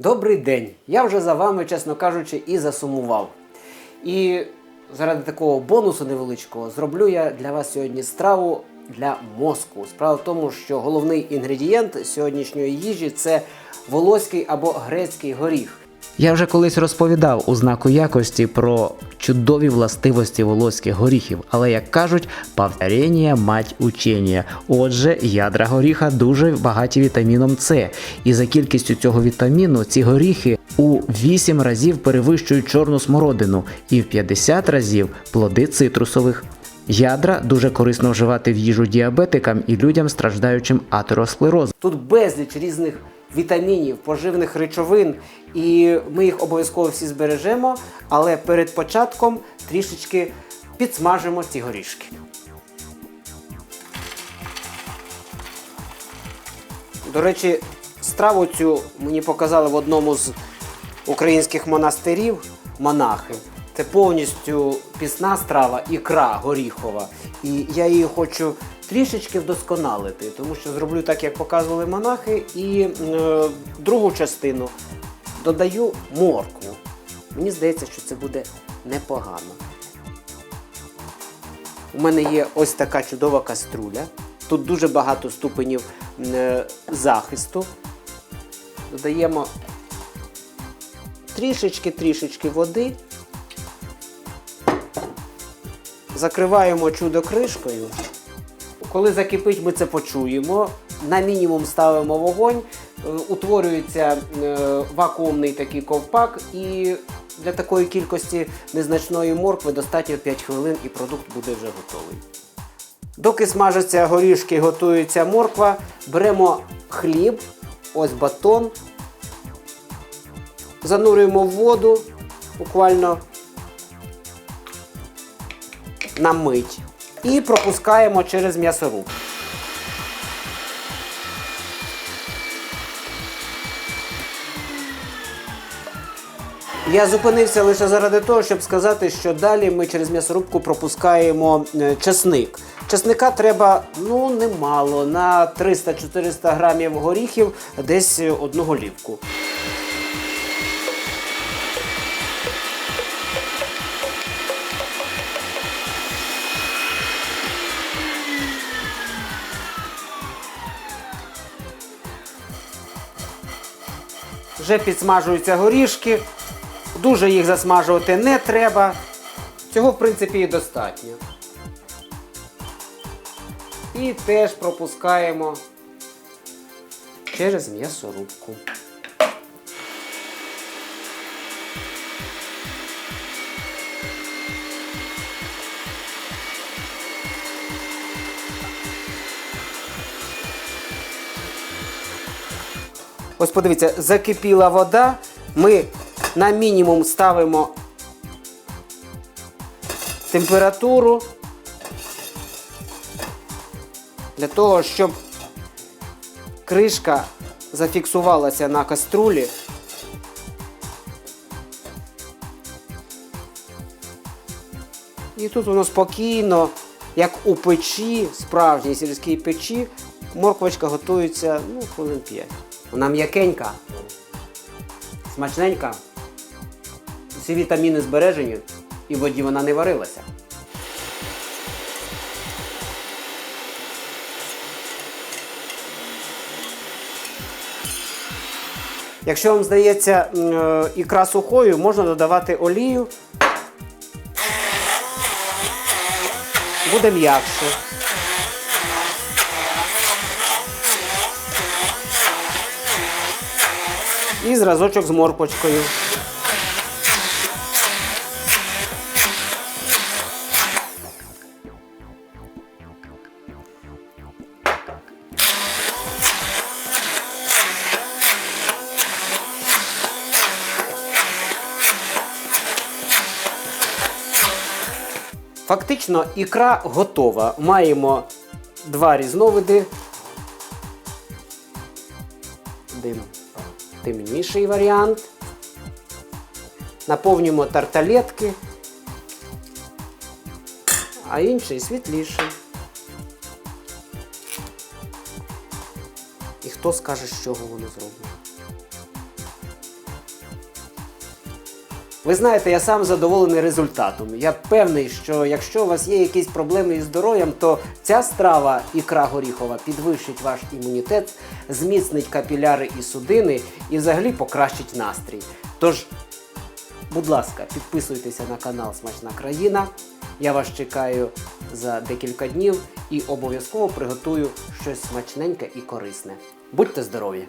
Добрий день! Я вже за вами, чесно кажучи, і засумував. І заради такого бонусу невеличкого зроблю я для вас сьогодні страву для мозку. Справа в тому, що головний інгредієнт сьогоднішньої їжі це волоський або грецький горіх. Я вже колись розповідав у знаку якості про чудові властивості волоських горіхів, але як кажуть, повторення мать учення. Отже, ядра горіха дуже багаті вітаміном С, і за кількістю цього вітаміну ці горіхи у 8 разів перевищують чорну смородину і в 50 разів плоди цитрусових. Ядра дуже корисно вживати в їжу діабетикам і людям, страждаючим атеросклерозом. Тут безліч різних вітамінів, поживних речовин, і ми їх обов'язково всі збережемо, але перед початком трішечки підсмажимо ці горішки. До речі, страву цю мені показали в одному з українських монастирів монахи. Це повністю пісна страва, ікра горіхова. І я її хочу трішечки вдосконалити, тому що зроблю так, як показували монахи, і е, другу частину додаю моркву. Мені здається, що це буде непогано. У мене є ось така чудова каструля. Тут дуже багато ступенів е, захисту. Додаємо трішечки-трішечки води. Закриваємо чудо кришкою. Коли закипить, ми це почуємо. На мінімум ставимо вогонь, е, утворюється е, вакуумний такий ковпак, і для такої кількості незначної моркви достатньо 5 хвилин і продукт буде вже готовий. Доки смажаться горішки, готується морква, беремо хліб, ось батон, занурюємо в воду буквально на мить і пропускаємо через м'ясоруб. Я зупинився лише заради того, щоб сказати, що далі ми через м'ясорубку пропускаємо е, чесник. Чесника треба ну немало на 300-400 грамів горіхів, десь е, одну голівку. Вже підсмажуються горішки. Дуже їх засмажувати не треба. Цього, в принципі, і достатньо. І теж пропускаємо через м'ясорубку. Ось подивіться, закипіла вода. Ми на мінімум ставимо температуру для того, щоб кришка зафіксувалася на каструлі. І тут воно спокійно, як у печі, справжній сільській печі, морквочка готується ну, хвилин 5. Вона м'якенька, смачненька. Всі вітаміни збережені і в воді вона не варилася. Якщо вам здається е, ікра сухою, можна додавати олію. Буде м'якше. І зразочок з морпочкою. Фактично ікра готова. Маємо два різновиди. Один темніший варіант. Наповнюємо тарталетки, а інший світліший. І хто скаже, з чого воно зроблено? Ви знаєте, я сам задоволений результатом. Я певний, що якщо у вас є якісь проблеми із здоров'ям, то ця страва ікра горіхова підвищить ваш імунітет, зміцнить капіляри і судини і взагалі покращить настрій. Тож, будь ласка, підписуйтеся на канал Смачна країна. Я вас чекаю за декілька днів і обов'язково приготую щось смачненьке і корисне. Будьте здорові!